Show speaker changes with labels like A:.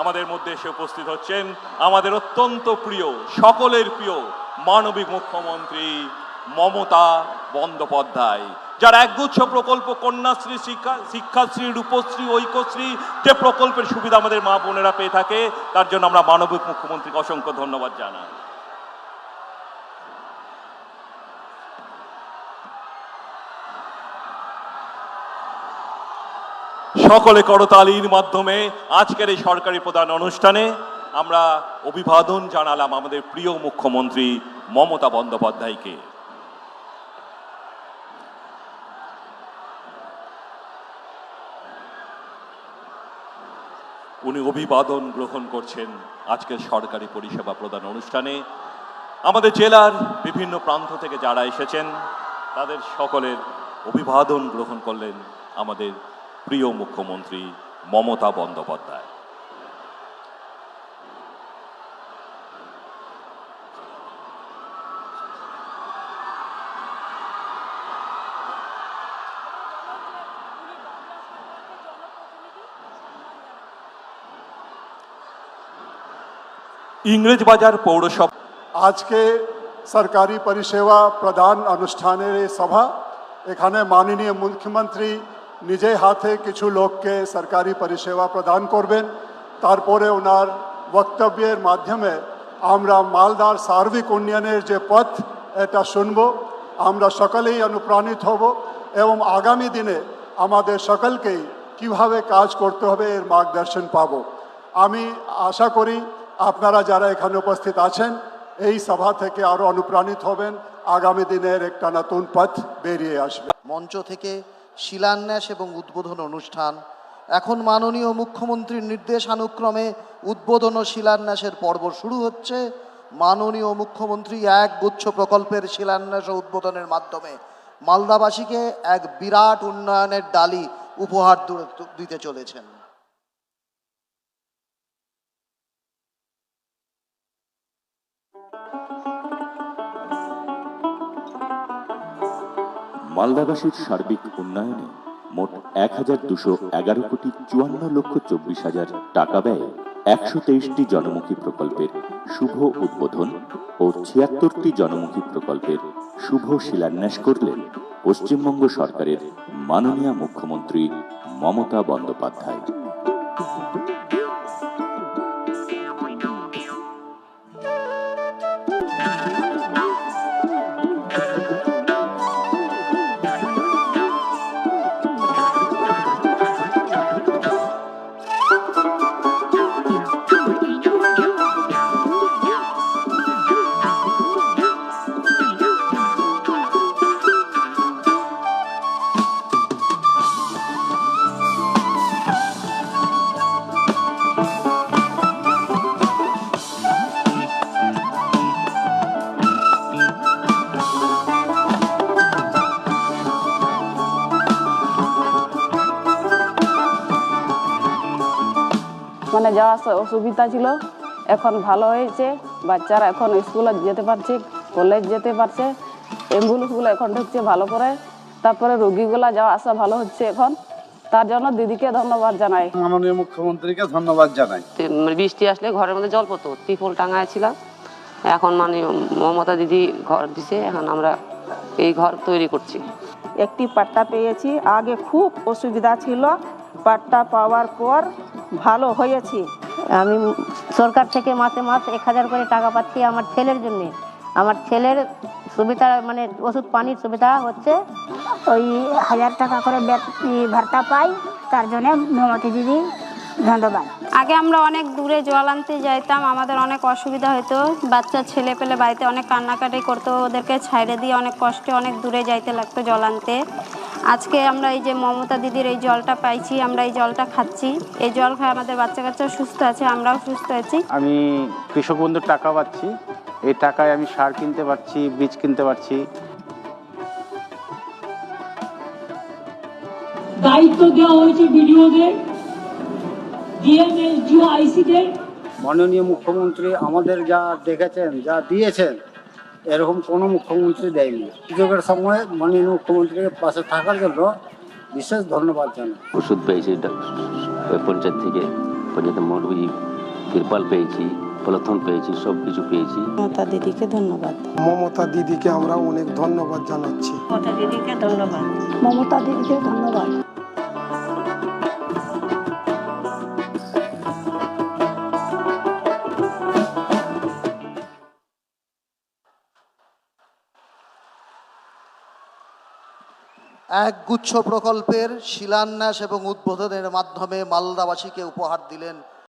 A: আমাদের মধ্যে এসে উপস্থিত হচ্ছেন আমাদের অত্যন্ত প্রিয়, সকলের প্রিয় মানবিক মুখ্যমন্ত্রী মমতা বন্দ্যোপাধ্যায়, যার একগুচ্ছ প্রকল্প কন্যাশ্রী, শিক্ষা, শিক্ষাশ্রী, রূপশ্রী, ঐক্যশ্রী, যে প্রকল্পের সুবিধা আমাদের মা বোনেরা পেয়ে থাকে, তার জন্য আমরা মানবিক মুখ্যমন্ত্রীকে অসংখ্য ধন্যবাদ জানাই। সকলে করতালির মাধ্যমে আজকের এই সরকারি প্রধান অনুষ্ঠানে আমরা অভিবাদন জানালাম আমাদের প্রিয় মুখ্যমন্ত্রী মমতা বন্দ্যোপাধ্যায়কে। উনি অভিবাদন গ্রহণ করছেন আজকের সরকারি পরিষেবা প্রদান অনুষ্ঠানে। আমাদের জেলার বিভিন্ন প্রান্ত থেকে যারা এসেছেন, তাদের সকলের অভিবাদন গ্রহণ করলেন আমাদের প্রিয় মুখ্যমন্ত্রী মমতা বন্দ্যোপাধ্যায়। ইংরেজবাজার পৌরসভা
B: আজকে সরকারি পরিষেবা প্রদান অনুষ্ঠানের সভা। এখানে মাননীয় মুখ্যমন্ত্রী নিজে হাতে কিছু লোককে সরকারি পরিষেবা প্রদান করবেন, তারপরে ওনার বক্তব্যের মাধ্যমে আমরা মালদার সার্বিক উন্নয়নের যে পথ, এটা শুনব, আমরা সকলেই অনুপ্রাণিত হব এবং আগামী দিনে আমাদের সকলকেই কীভাবে কাজ করতে হবে এর মার্গদর্শন পাব। আমি আশা করি আপনারা যারা এখানে উপস্থিত আছেন, এই সভা থেকে আরও অনুপ্রাণিত হবেন, আগামী দিনের একটা নতুন পথ বেরিয়ে আসবে।
C: মঞ্চ থেকে শিলান্যাস এবং উদ্বোধন অনুষ্ঠান। এখন মাননীয় মুখ্যমন্ত্রীর নির্দেশানুক্রমে উদ্বোধন ও শিলান্যাসের পর্ব শুরু হচ্ছে। মাননীয় মুখ্যমন্ত্রী এক গুচ্ছ প্রকল্পের শিলান্যাস ও উদ্বোধনের মাধ্যমে মালদাবাসীকে এক বিরাট উন্নয়নের ডালি উপহার দিতে চলেছেন।
D: মালদাবাসীর সার্বিক উন্নয়নে মোট এক হাজার দুশো এগারো কোটি চুয়ান্ন লক্ষ চব্বিশ হাজার টাকা ব্যয়ে একশো তেইশটি জনমুখী প্রকল্পের শুভ উদ্বোধন ও ছিয়াত্তরটি জনমুখী প্রকল্পের শুভ শিলান্যাস করলেন পশ্চিমবঙ্গ সরকারের মাননীয় মুখ্যমন্ত্রী মমতা বন্দ্যোপাধ্যায়।
E: মানে যাওয়া আসা অসুবিধা ছিল। এখন ভালো হয়েছে। বাচ্চারা এখন স্কুলে যেতে পারছে কলেজ যেতে পারছে। অ্যাম্বুলেন্সগুলো এখন ঢুকছে ভালো করে। তারপরে রোগীগুলা যাওয়া আসা ভালো হচ্ছে এখন। তার জন্য দিদিকে ধন্যবাদ জানাই।
F: মাননীয় মুখ্যমন্ত্রীকে ধন্যবাদ জানাই।
G: মানে বৃষ্টি আসলে ঘরের মধ্যে জল পড়তো ত্রিপল টাঙায় ছিল এখন মানে মমতা দিদি ঘর দিছে এখন আমরা এই ঘর তৈরি করছি।
H: একটি পাট্টা পেয়েছি। আগে খুব অসুবিধা ছিল। পাট্টা পাওয়ার পর ভালো হয়েছি।
I: আমি সরকার থেকে মাসে মাস এক হাজার করে টাকা পাচ্ছি আমার ছেলের জন্য। আমার ছেলের সুবিধা মানে ওষুধ পানির সুবিধা হচ্ছে
J: ওই হাজার টাকা করে ভাতা পাই, তার জন্য মমতা দিদি ধন্যবাদ।
K: আগে আমরা অনেক দূরে জল আনতে যাইতাম, আমাদের অনেক অসুবিধা হতো বাচ্চা, ছেলে পেলে বাড়িতে অনেক কান্নাকাটি করতো, ওদেরকে ছাইড়ে দিয়ে অনেক কষ্টে অনেক দূরে যাইতে লাগতো জল আনতে। আজকে আমরা এই যে মমতা দিদির এই জলটা পাইছি আমরা এই জলটা খাচ্ছি। এই জল খায় আমাদের বাচ্চা কাচ্চা সুস্থ আছে আমরাও সুস্থ আছি।
F: আমি কৃষক বন্ধুর টাকা পাচ্ছি এই টাকায় আমি সার কিনতে পারছি বীজ কিনতে পারছি।
H: দায়িত্ব দেওয়া হয়েছে বিডিওদের ডিএমএসডিও আইসিদের।
F: মাননীয় মুখ্যমন্ত্রী আমাদের যা দেখেছেন যা দিয়েছেন এরকম কোনো মুখ্যমন্ত্রী দেয়নি। সুযোগের সময় মাননীয় মুখ্যমন্ত্রীর পাশে থাকার জন্য বিশেষ ধন্যবাদ জানাই।
D: ওষুধ পেয়েছি ওই পঞ্চায়েত থেকে
L: পঞ্চায়েত মৌলভী তিরপাল পেয়েছি পলথন পেয়েছি সব কিছু পেয়েছি।
M: মমতা দিদিকে ধন্যবাদ।
N: মমতা দিদিকে আমরা অনেক ধন্যবাদ জানাচ্ছি।
M: মমতা দিদিকে ধন্যবাদ।
O: মমতা দিদিকে ধন্যবাদ।
C: একগুচ্ছ প্রকল্পের শিলান্যাস এবং উদ্বোধনের মাধ্যমে মালদাবাসীকে উপহার দিলেন